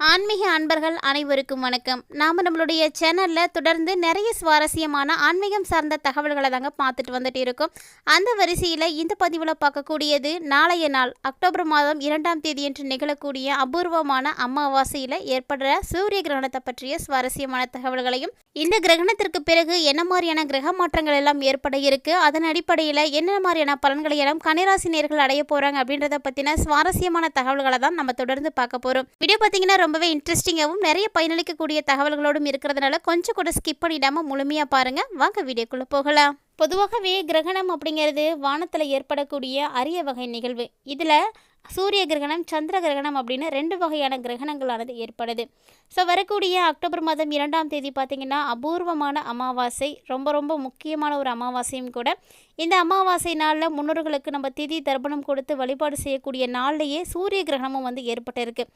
ஆன்மீக அன்பர்கள் அனைவருக்கும் வணக்கம். நாம் நம்மளுடைய சேனலில் தொடர்ந்து நிறைய சுவாரஸ்யமான ஆன்மீகம் சார்ந்த தகவல்களை தாங்க பார்த்துட்டு வந்துட்டு இருக்கோம். அந்த வரிசையில் இந்த பதிவில் பார்க்கக்கூடியது நாளைய நாள் அக்டோபர் மாதம் இரண்டாம் தேதி என்று நிகழக்கூடிய அபூர்வமான அமாவாசையில் ஏற்படுற சூரிய கிரகணத்தை பற்றிய சுவாரஸ்யமான தகவல்களையும் இந்த கிரகணத்திற்கு பிறகு என்ன மாதிரியான கிரக மாற்றங்கள் எல்லாம் ஏற்பட இருக்கு அதன் அடிப்படையில் என்ன மாதிரியான பலன்களை எல்லாம் கனிராசி நேர்கள் அடைய போகிறாங்க அப்படின்றத பற்றின சுவாரஸ்யமான தகவல்களை தான் நம்ம தொடர்ந்து பார்க்க போகிறோம் வீடியோ பார்த்தீங்கன்னா ரொம்பவே இன்ட்ரெஸ்டிங்காகவும் நிறைய பயனளிக்கக்கூடிய தகவல்களோடும் இருக்கிறதுனால கொஞ்சம் கூட ஸ்கிப் பண்ணிடாமல் முழுமையாக பாருங்கள் வாங்க வீடியோக்குள்ளே போகலாம். பொதுவாகவே கிரகணம் அப்படிங்கிறது வானத்தில் ஏற்படக்கூடிய அரிய வகை நிகழ்வு. இதில் சூரிய கிரகணம் சந்திர கிரகணம் அப்படின்னு ரெண்டு வகையான கிரகணங்களானது ஏற்படுது. ஸோ வரக்கூடிய அக்டோபர் மாதம் இரண்டாம் தேதி பார்த்திங்கன்னா அபூர்வமான அமாவாசை ரொம்ப ரொம்ப முக்கியமான ஒரு அமாவாசையும் கூட. இந்த அமாவாசை நாளில் முன்னோர்களுக்கு நம்ம திதி தர்ப்பணம் கொடுத்து வழிபாடு செய்யக்கூடிய நாள்லேயே சூரிய கிரகணமும் வந்து ஏற்பட்டிருக்கு.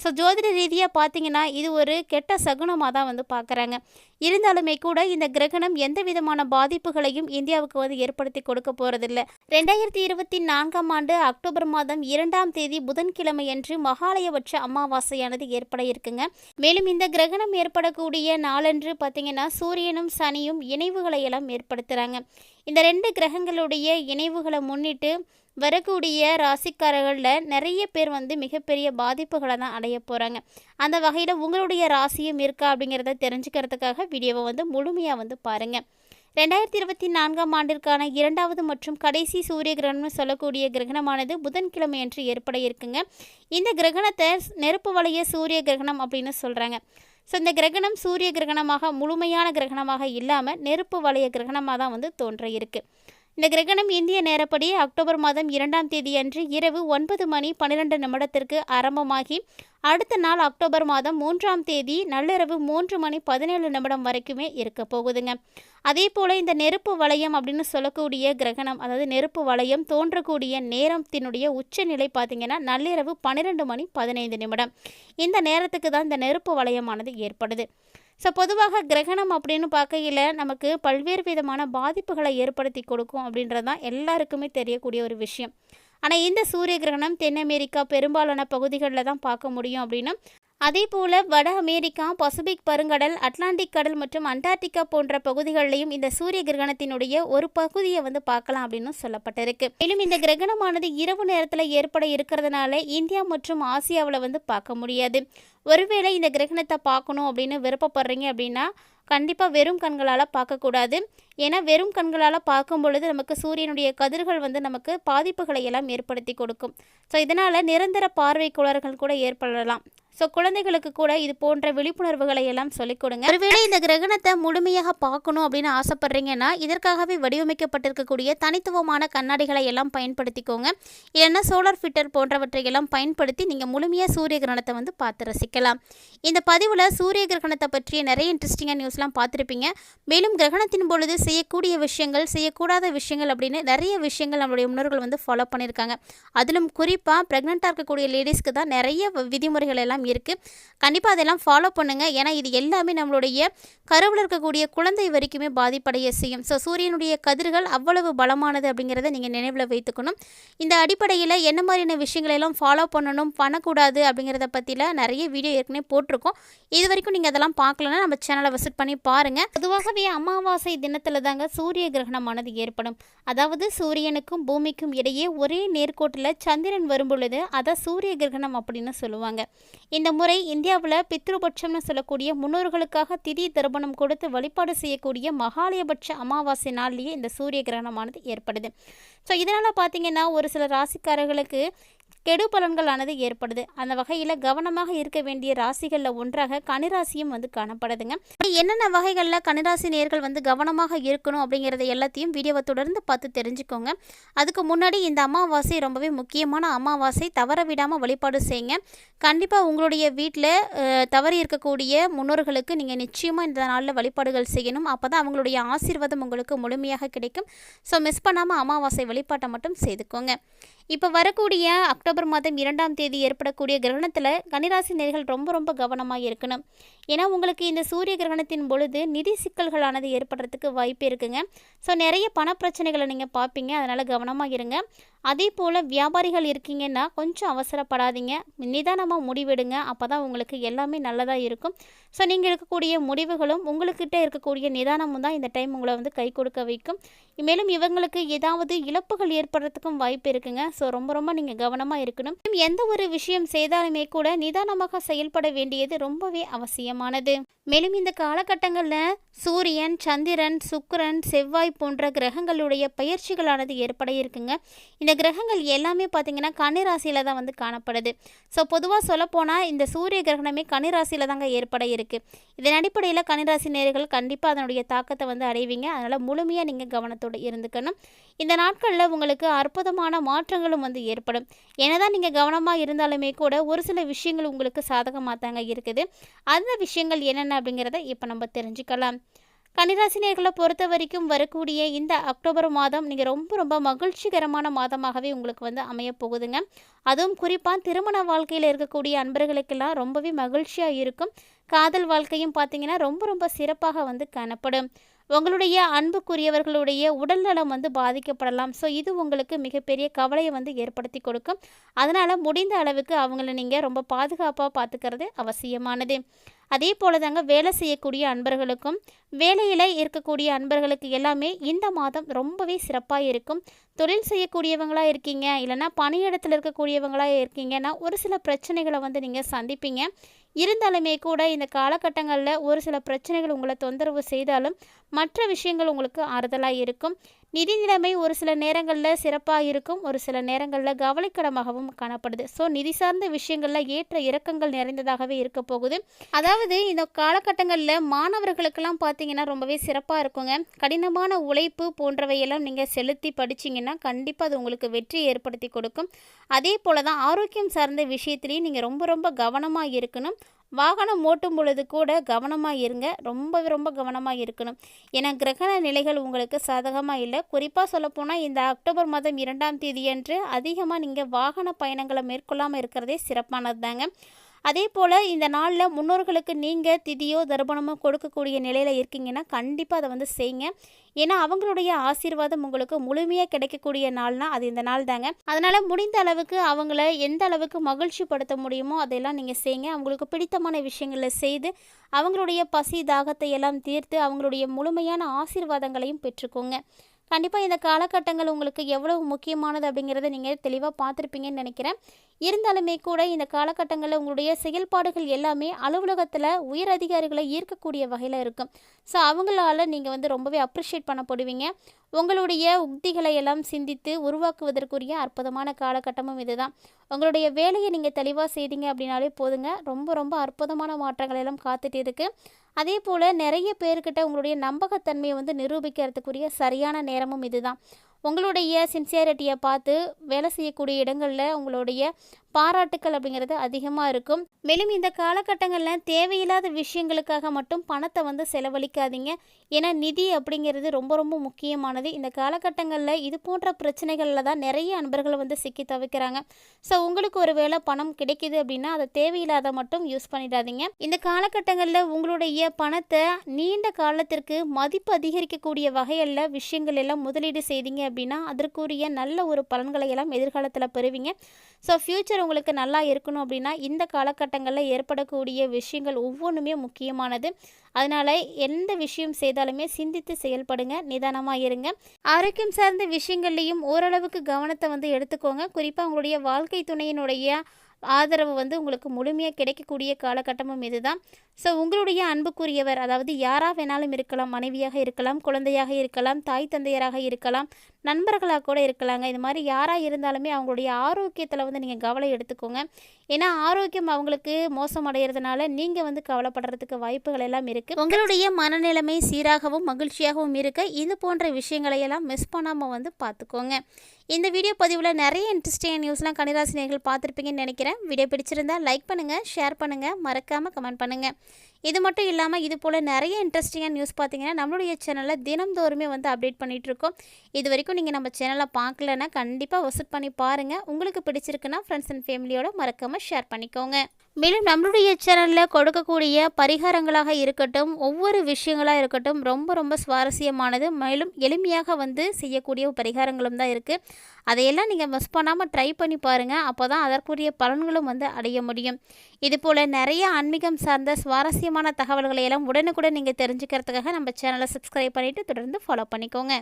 ஸோ ஜோதிட ரீதியாக பார்த்திங்கன்னா இது ஒரு கெட்ட சகுனமாக தான் வந்து பார்க்குறாங்க இருந்தாலுமே கூட இந்த கிரகணம் எந்த விதமான பாதிப்புகளையும் இந்தியாவுக்கு வந்து ஏற்படுத்தி கொடுக்க போகிறதில்ல ரெண்டாயிரத்தி இருபத்தி நான்காம் ஆண்டு அக்டோபர் மாதம் இரண்டாம் தேதி புதன்கிழமை அன்று மகாலயபட்ச அமாவாசையானது ஏற்பட இருக்குங்க. மேலும் இந்த கிரகணம் ஏற்படக்கூடிய நாளன்று பார்த்தீங்கன்னா சூரியனும் சனியும் இணைவுகளை எல்லாம் ஏற்படுத்துகிறாங்க இந்த ரெண்டு கிரகங்களுடைய இணைவுகளை முன்னிட்டு வரக்கூடிய ராசிக்காரர்களில் நிறைய பேர் வந்து மிகப்பெரிய பாதிப்புகளை தான் அடைய போகிறாங்க அந்த வகையில் உங்களுடைய ராசியும் இருக்கா அப்படிங்கிறத தெரிஞ்சுக்கிறதுக்காக வீடியோவை வந்து முழுமையாக வந்து பாருங்கள் ரெண்டாயிரத்தி இருபத்தி நான்காம் ஆண்டிற்கான இரண்டாவது மற்றும் கடைசி சூரிய கிரகணம்னு சொல்லக்கூடிய கிரகணமானது புதன்கிழமை அன்று ஏற்பட இருக்குங்க. இந்த கிரகணத்தை நெருப்பு வளைய சூரிய கிரகணம் அப்படின்னு சொல்கிறாங்க ஸோ இந்த கிரகணம் சூரிய கிரகணமாக முழுமையான கிரகணமாக இல்லாமல் நெருப்பு வளைய கிரகணமாக தான் வந்து தோன்ற இருக்குது இந்த கிரகணம் இந்திய நேரப்படி அக்டோபர் மாதம் இரண்டாம் தேதி அன்று இரவு ஒன்பது மணி பன்னிரண்டு நிமிடத்திற்கு ஆரம்பமாகி அடுத்த நாள் அக்டோபர் மாதம் மூன்றாம் தேதி நள்ளிரவு மூன்று மணி பதினேழு நிமிடம் வரைக்குமே இருக்க போகுதுங்க. அதே போல் இந்த நெருப்பு வளையம் அப்படின்னு சொல்லக்கூடிய கிரகணம் அதாவது நெருப்பு வளையம் தோன்றக்கூடிய நேரத்தினுடைய உச்சநிலை பார்த்திங்கன்னா நள்ளிரவு பன்னிரெண்டு மணி பதினைந்து நிமிடம். இந்த நேரத்துக்கு தான் இந்த நெருப்பு வளையமானது ஏற்படுது. ஸோ பொதுவாக கிரகணம் அப்படின்னு பார்க்கையில் நமக்கு பல்வேறு விதமான பாதிப்புகளை ஏற்படுத்தி கொடுக்கும் அப்படின்றது தான் எல்லாருக்குமே தெரியக்கூடிய ஒரு விஷயம். ஆனால் இந்த சூரிய கிரகணம் தென் அமெரிக்கா பெரும்பாலான பகுதிகளில் தான் பார்க்க முடியும் அப்படின்னு அதே போல் வட அமெரிக்கா பசிபிக் பருங்கடல் அட்லாண்டிக் கடல் மற்றும் அண்டார்டிகா போன்ற பகுதிகளிலையும் இந்த சூரிய கிரகணத்தினுடைய ஒரு பகுதியை வந்து பார்க்கலாம் அப்படின்னு சொல்லப்பட்டிருக்கு. மேலும் இந்த கிரகணமானது இரவு நேரத்தில் ஏற்பட இருக்கிறதுனால இந்தியா மற்றும் ஆசியாவில் வந்து பார்க்க முடியாது. ஒருவேளை இந்த கிரகணத்தை பார்க்கணும் அப்படின்னு விருப்பப்படுறீங்க அப்படின்னா கண்டிப்பாக வெறும் கண்களால் பார்க்கக்கூடாது. ஏன்னா வெறும் கண்களால் பார்க்கும் பொழுது நமக்கு சூரியனுடைய கதிர்கள் வந்து நமக்கு பாதிப்புகளை எல்லாம் ஏற்படுத்தி கொடுக்கும். ஸோ இதனால் நிரந்தர பார்வை குளறுகள் கூட ஏற்படலாம். ஸோ குழந்தைகளுக்கு கூட இது போன்ற விழிப்புணர்வுகளை எல்லாம் சொல்லிக் கொடுங்க. ஒருவேளை இந்த கிரகணத்தை முழுமையாக பார்க்கணும் அப்படின்னு ஆசைப்படுறீங்கன்னா இதற்காகவே வடிவமைக்கப்பட்டிருக்கக்கூடிய தனித்துவமான கண்ணாடிகளை எல்லாம் பயன்படுத்திக்கோங்க. இல்லைன்னா சோலார் ஃபிட்டர் போன்றவற்றை எல்லாம் பயன்படுத்தி நீங்கள் முழுமையாக சூரிய கிரகணத்தை வந்து பார்த்து ரசிக்கலாம். இந்த பதிவில் சூரிய கிரகணத்தை பற்றிய நிறைய இன்ட்ரெஸ்டிங்காக நியூஸ்லாம் பார்த்துருப்பீங்க. மேலும் கிரகணத்தின் பொழுது செய்யக்கூடிய விஷயங்கள் செய்யக்கூடாத விஷயங்கள் அப்படின்னு நிறைய விஷயங்கள் நம்மளுடைய முன்னோர்கள் வந்து ஃபாலோ பண்ணியிருக்காங்க. அதிலும் குறிப்பாக ப்ரெக்னெண்ட்டாக இருக்கக்கூடிய லேடிஸ்க்கு தான் நிறைய விதிமுறைகள் எல்லாம் இருக்குது கண்டிப்பாக அதெல்லாம் ஃபாலோ பண்ணுங்கள் ஏன்னா இது எல்லாமே நம்மளுடைய கருவில் இருக்கக்கூடிய குழந்தை வரைக்குமே பாதிப்படைய செய்யும். ஸோ சூரியனுடைய கதிர்கள் அவ்வளவு பலமானது அப்படிங்கிறத நீங்கள் நினைவில் வைத்துக்கணும். இந்த அடிப்படையில் என்ன மாதிரியான விஷயங்களை எல்லாம் ஃபாலோ பண்ணணும் பண்ணக்கூடாது அப்படிங்கிறத பற்றியில் நிறைய வீடியோ ஏற்கனவே போட்டிருக்கோம். இது வரைக்கும் நீங்கள் அதெல்லாம் பார்க்கலன்னா நம்ம சேனலை விசிட் பண்ணி பாருங்கள் பொதுவாகவே அமாவாசை தினத்தில் தாங்க சூரிய கிரகணமானது ஏற்படும். அதாவது சூரியனுக்கும் பூமிக்கும் இடையே ஒரே நேர்கோட்டில் சந்திரன் வரும் பொழுது அதை சூரிய கிரகணம் அப்படின்னு சொல்லுவாங்க. இந்த முறை இந்தியாவில் பித்ருபட்சம்னு சொல்லக்கூடிய முன்னோர்களுக்காக திதி தர்ப்பணம் கொடுத்து வழிபாடு செய்யக்கூடிய மகாலயபட்ச அமாவாசை நாள்லேயே இந்த சூரிய கிரகணமானது ஏற்படுது. ஸோ இதனால் பார்த்தீங்கன்னா ஒரு சில ராசிக்காரர்களுக்கு கெடு பலன்களானது ஏற்படுது. அந்த வகையில் கவனமாக இருக்க வேண்டிய ராசிகளில் ஒன்றாக கனிராசியும் வந்து காணப்படுதுங்க. என்னென்ன வகைகளில் கனிராசி நேர்கள் வந்து கவனமாக இருக்கணும் அப்படிங்கிறத எல்லாத்தையும் வீடியோவை தொடர்ந்து பார்த்து தெரிஞ்சுக்கோங்க. அதுக்கு முன்னாடி இந்த அமாவாசை ரொம்பவே முக்கியமான அமாவாசை. தவற விடாமல் வழிபாடு செய்யுங்க. கண்டிப்பாக உங்களுடைய வீட்டில் தவறி இருக்கக்கூடிய முன்னோர்களுக்கு நீங்கள் நிச்சயமாக இந்த நாளில் வழிபாடுகள் செய்யணும். அப்போ தான் அவங்களுடைய ஆசீர்வாதம் உங்களுக்கு முழுமையாக கிடைக்கும். ஸோ மிஸ் பண்ணாமல் அமாவாசை வழிபாட்டை மட்டும் செய்துக்கோங்க. இப்போ வரக்கூடிய அக்டோபர் மாதம் இரண்டாம் தேதி ஏற்படக்கூடிய கிரகணத்தில் கன்னிராசி நேர்கள் ரொம்ப ரொம்ப கவனமாக இருக்கணும். ஏன்னா உங்களுக்கு இந்த சூரிய கிரகணத்தின் பொழுது நிதி சிக்கல்களானது ஏற்படுறதுக்கு வாய்ப்பு இருக்குங்க. ஸோ நிறைய பண பிரச்சனைகளை நீங்கள் பார்ப்பீங்க. அதனால் கவனமாக இருங்க. அதே போல் வியாபாரிகள் இருக்கீங்கன்னா கொஞ்சம் அவசரப்படாதீங்க. நிதானமாக முடிவெடுங்க. அப்போ தான் உங்களுக்கு எல்லாமே நல்லதாக இருக்கும். ஸோ நீங்கள் இருக்கக்கூடிய முடிவுகளும் உங்களுக்கிட்ட இருக்கக்கூடிய நிதானமும் தான் இந்த டைம் உங்களை வந்து கை கொடுக்க வைக்கும். மேலும் இவங்களுக்கு ஏதாவது இழப்புகள் ஏற்படுறதுக்கும் வாய்ப்பு இருக்குங்க. ஸோ ரொம்ப ரொம்ப நீங்கள் கவனமாக இருக்கணும். எந்த ஒரு விஷயம் செய்தாலுமே கூட நிதானமாக செயல்பட வேண்டியது ரொம்பவே அவசியமானது. மேலும் இந்த காலகட்டங்களில் சூரியன் சந்திரன் சுக்கரன் செவ்வாய் போன்ற கிரகங்களுடைய பயிற்சிகளானது ஏற்பட இருக்குங்க. இந்த கிரகங்கள் எல்லாமே பார்த்தீங்கன்னா கன்னிராசியில் தான் வந்து காணப்படுது. ஸோ பொதுவாக சொல்லப்போனால் இந்த சூரிய கிரகணமே கன்னிராசியில் தாங்க ஏற்பட இருக்குது இதன் அடிப்படையில் கன்னிராசி நேர்கள் கண்டிப்பாக அதனுடைய தாக்கத்தை வந்து அடைவீங்க. அதனால் முழுமையாக நீங்கள் கவனத்தோடு இருந்துக்கணும். இந்த நாட்களில் உங்களுக்கு அற்புதமான மாற்றங்களும் வந்து ஏற்படும். என்னதான் நீங்கள் கவனமாக இருந்தாலுமே கூட ஒரு சில விஷயங்கள் உங்களுக்கு சாதகமாக தாங்க இருக்குது. அந்த விஷயங்கள் என்னென்ன அப்படிங்கிறத இப்போ நம்ம தெரிஞ்சுக்கலாம். கன்னிராசினியர்களை பொறுத்த வரைக்கும் வரக்கூடிய இந்த அக்டோபர் மாதம் நீங்கள் ரொம்ப ரொம்ப மகிழ்ச்சிகரமான மாதமாகவே உங்களுக்கு வந்து அமைய போகுதுங்க. அதுவும் குறிப்பாக திருமண வாழ்க்கையில் இருக்கக்கூடிய அன்பர்களுக்கெல்லாம் ரொம்பவே மகிழ்ச்சியாக இருக்கும். காதல் வாழ்க்கையும் பார்த்தீங்கன்னா ரொம்ப ரொம்ப சிறப்பாக வந்து காணப்படும். உங்களுடைய அன்புக்குரியவர்களுடைய உடல்நலம் வந்து பாதிக்கப்படலாம். ஸோ இது உங்களுக்கு மிகப்பெரிய கவலையை வந்து ஏற்படுத்தி கொடுக்கும். அதனால் முடிந்த அளவுக்கு அவங்கள நீங்கள் ரொம்ப பாதுகாப்பாக பார்த்துக்கிறது அவசியமானது. அதே போல தாங்க வேலை செய்யக்கூடிய அன்பர்களுக்கும் வேலையில் இருக்கக்கூடிய அன்பர்களுக்கு எல்லாமே இந்த மாதம் ரொம்பவே சிறப்பாக இருக்கும். தொழில் செய்யக்கூடியவங்களாக இருக்கீங்க இல்லைனா பணியிடத்தில் இருக்கக்கூடியவங்களாக இருக்கீங்கன்னா ஒரு சில பிரச்சனைகளை வந்து நீங்கள் சந்திப்பீங்க. இருந்தாலுமே கூட இந்த காலகட்டங்களில் ஒரு சில பிரச்சனைகள் உங்களை தொந்தரவு செய்தாலும் மற்ற விஷயங்கள் உங்களுக்கு ஆறுதலாக இருக்கும். நிதி நிலைமை ஒரு சில நேரங்களில் சிறப்பாக இருக்கும் ஒரு சில நேரங்களில் கவலைக்கிடமாகவும் காணப்படுது. ஸோ நிதி சார்ந்த விஷயங்களில் ஏற்ற இறக்கங்கள் நிறைந்ததாகவே இருக்க போகுது. அதாவது இந்த காலகட்டங்களில் மாணவர்களுக்கெல்லாம் பார்த்தீங்கன்னா ரொம்பவே சிறப்பாக இருக்குங்க. கடினமான உழைப்பு போன்றவையெல்லாம் நீங்கள் செலுத்தி படிச்சிங்கன்னா கண்டிப்பாக அது உங்களுக்கு வெற்றி ஏற்படுத்தி கொடுக்கும். அதே போல் தான் ஆரோக்கியம் சார்ந்த விஷயத்துலேயும் நீங்கள் ரொம்ப ரொம்ப கவனமாக இருக்கணும். வாகனம் ஓட்டும் பொழுது கூட கவனமாக இருங்க. ரொம்ப ரொம்ப கவனமாக இருக்கணும். ஏன்னா கிரகண நிலைகள் உங்களுக்கு சாதகமாக இல்லை. குறிப்பாக சொல்லப்போனால் இந்த அக்டோபர் மாதம் இரண்டாம் தேதியன்று அதிகமாக நீங்கள் வாகன பயணங்களை மேற்கொள்ளாமல் இருக்கிறதே சிறப்பானது தாங்க அதே போல் இந்த நாளில் முன்னோர்களுக்கு நீங்கள் திதியோ தர்ப்பணமோ கொடுக்கக்கூடிய நிலையில் இருக்கீங்கன்னா கண்டிப்பாக அதை வந்து செய்யுங்க ஏன்னா அவங்களுடைய ஆசீர்வாதம் உங்களுக்கு முழுமையாக கிடைக்கக்கூடிய நாள்னா அது இந்த நாள் தாங்க. அதனால் முடிந்த அளவுக்கு அவங்கள எந்த அளவுக்கு மகிழ்ச்சி படுத்த முடியுமோ அதெல்லாம் நீங்கள் செய்யுங்க அவங்களுக்கு பிடித்தமான விஷயங்களை செய்து அவங்களுடைய பசி தாகத்தை எல்லாம் தீர்த்து அவங்களுடைய முழுமையான ஆசீர்வாதங்களையும் பெற்றுக்கோங்க. கண்டிப்பாக இந்த காலகட்டங்கள் உங்களுக்கு எவ்வளவு முக்கியமானது அப்படிங்கிறத நீங்கள் தெளிவாக பார்த்துருப்பீங்கன்னு நினைக்கிறேன். இருந்தாலுமே கூட இந்த காலகட்டங்களில் உங்களுடைய செயல்பாடுகள் எல்லாமே அலுவலகத்தில் உயர் அதிகாரிகளை ஈர்க்கக்கூடிய வகையில் இருக்கும். ஸோ அவங்களால நீங்கள் வந்து ரொம்பவே அப்ரிஷியேட் பண்ணப்படுவீங்க. உங்களுடைய உக்திகளை எல்லாம் சிந்தித்து உருவாக்குவதற்குரிய அற்புதமான காலகட்டமும் இதுதான். உங்களுடைய வேலையை நீங்கள் தெளிவாக செய்தீங்க அப்படின்னாலே போதுங்க. ரொம்ப ரொம்ப அற்புதமான மாற்றங்கள் எல்லாம் காத்துட்டு இருக்குது அதே போல் நிறைய பேர்கிட்ட உங்களுடைய நம்பகத்தன்மையை வந்து நிரூபிக்கிறதுக்குரிய சரியான நேரமும் இதுதான். உங்களுடைய சின்சியாரிட்டியை பார்த்து வேலை செய்யக்கூடிய இடங்களில் உங்களுடைய பாராட்டுக்கள் அப்படிங்கிறது அதிகமாக இருக்கும். மேலும் இந்த காலகட்டங்களில் தேவையில்லாத விஷயங்களுக்காக மட்டும் பணத்தை வந்து செலவழிக்காதீங்க. ஏன்னா நிதி அப்படிங்கிறது ரொம்ப ரொம்ப முக்கியமானது. இந்த காலகட்டங்களில் இது போன்ற பிரச்சனைகளில் தான் நிறைய அன்பர்கள் வந்து சிக்கி தவிக்கிறாங்க. ஸோ உங்களுக்கு ஒரு வேளை பணம் கிடைக்கிது அப்படின்னா அதை தேவையில்லாத மட்டும் யூஸ் பண்ணிடாதீங்க. இந்த காலகட்டங்களில் உங்களுடைய பணத்தை நீண்ட காலத்திற்கு மதிப்பு அதிகரிக்கக்கூடிய வகையில் விஷயங்கள் எல்லாம் முதலீடு செய்தீங்க அப்படின்னா அதற்குரிய நல்ல ஒரு பலன்களை எல்லாம் எதிர்காலத்தில் பெறுவீங்க. ஸோ ஃப்யூச்சர் உங்களுக்கு நல்லா இருக்கணும் அப்படின்னா இந்த காலகட்டங்களில் ஏற்படக்கூடிய விஷயங்கள் ஒவ்வொன்றுமே முக்கியமானது. அதனால் எந்த விஷயம் செய்தாலுமே சிந்தித்து செயல்படுங்க நிதானமாக இருங்க. ஆரோக்கியம் சார்ந்த விஷயங்கள்லையும் ஓரளவுக்கு கவனத்தை வந்து எடுத்துக்கோங்க. குறிப்பாக உங்களுடைய வாழ்க்கை துணையினுடைய ஆதரவு வந்து உங்களுக்கு முழுமையாக கிடைக்கக்கூடிய காலகட்டமும் இதுதான். ஸோ உங்களுடைய அன்புக்குரியவர் அதாவது யாராக வேணாலும் இருக்கலாம் மனைவியாக இருக்கலாம் குழந்தையாக இருக்கலாம் தாய் தந்தையராக இருக்கலாம் நண்பர்களாக கூட இருக்கலாங்க. இது மாதிரி யாராக இருந்தாலுமே அவங்களுடைய ஆரோக்கியத்தில் வந்து நீங்கள் கவலை எடுத்துக்கோங்க. ஏன்னா ஆரோக்கியம் அவங்களுக்கு மோசம் அடைகிறதுனால நீங்கள் வந்து கவலைப்படுறதுக்கு வாய்ப்புகள் எல்லாம் இருக்குது உங்களுடைய மனநிலைமை சீராகவும் மகிழ்ச்சியாகவும் இருக்க இது போன்ற விஷயங்களையெல்லாம் மிஸ் பண்ணாமல் வந்து பார்த்துக்கோங்க இந்த வீடியோ பதிவில் நிறைய இன்ட்ரெஸ்டிங் நியூஸ்லாம் கணிராசினியர்கள் பார்த்துருப்பீங்கன்னு நினைக்கிறேன். வீடியோ பிடிச்சிருந்தா லைக் பண்ணுங்கள் ஷேர் பண்ணுங்கள் மறக்காமல் கமெண்ட் பண்ணுங்கள் இது மட்டும் இல்லாமல் இது போல் நிறைய இன்ட்ரெஸ்டிங்காக நியூஸ் பார்த்தீங்கன்னா நம்மளுடைய சேனலில் தினம்தோறுமே வந்து அப்டேட் பண்ணிகிட்ருக்கோம் இது வரைக்கும் நீங்கள் நம்ம சேனலை பார்க்கலன்னா கண்டிப்பாக விசிட் பண்ணி பாருங்கள் உங்களுக்கு பிடிச்சிருக்குன்னா ஃப்ரெண்ட்ஸ் அண்ட் ஃபேமிலியோட மறக்காமல் ஷேர் பண்ணிக்கோங்க. மேலும் நம்மளுடைய சேனலில் கொடுக்கக்கூடிய பரிகாரங்களாக இருக்கட்டும் ஒவ்வொரு விஷயங்களாக இருக்கட்டும் ரொம்ப ரொம்ப சுவாரஸ்யமானது. மேலும் எளிமையாக வந்து செய்யக்கூடிய பரிகாரங்களும் தான் இருக்குது அதையெல்லாம் நீங்கள் மிஸ் பண்ணாமல் ட்ரை பண்ணி பாருங்கள் அப்போ தான் அதற்குரிய பலன்களும் வந்து அடைய முடியும். இதுபோல் நிறைய ஆன்மீகம் சார்ந்த சுவாரஸ்யமான தகவல்களை எல்லாம் உடனுக்குடன் நீங்கள் தெரிஞ்சுக்கிறதுக்காக நம்ம சேனலை சப்ஸ்கிரைப் பண்ணிவிட்டு தொடர்ந்து ஃபாலோ பண்ணிக்கோங்க.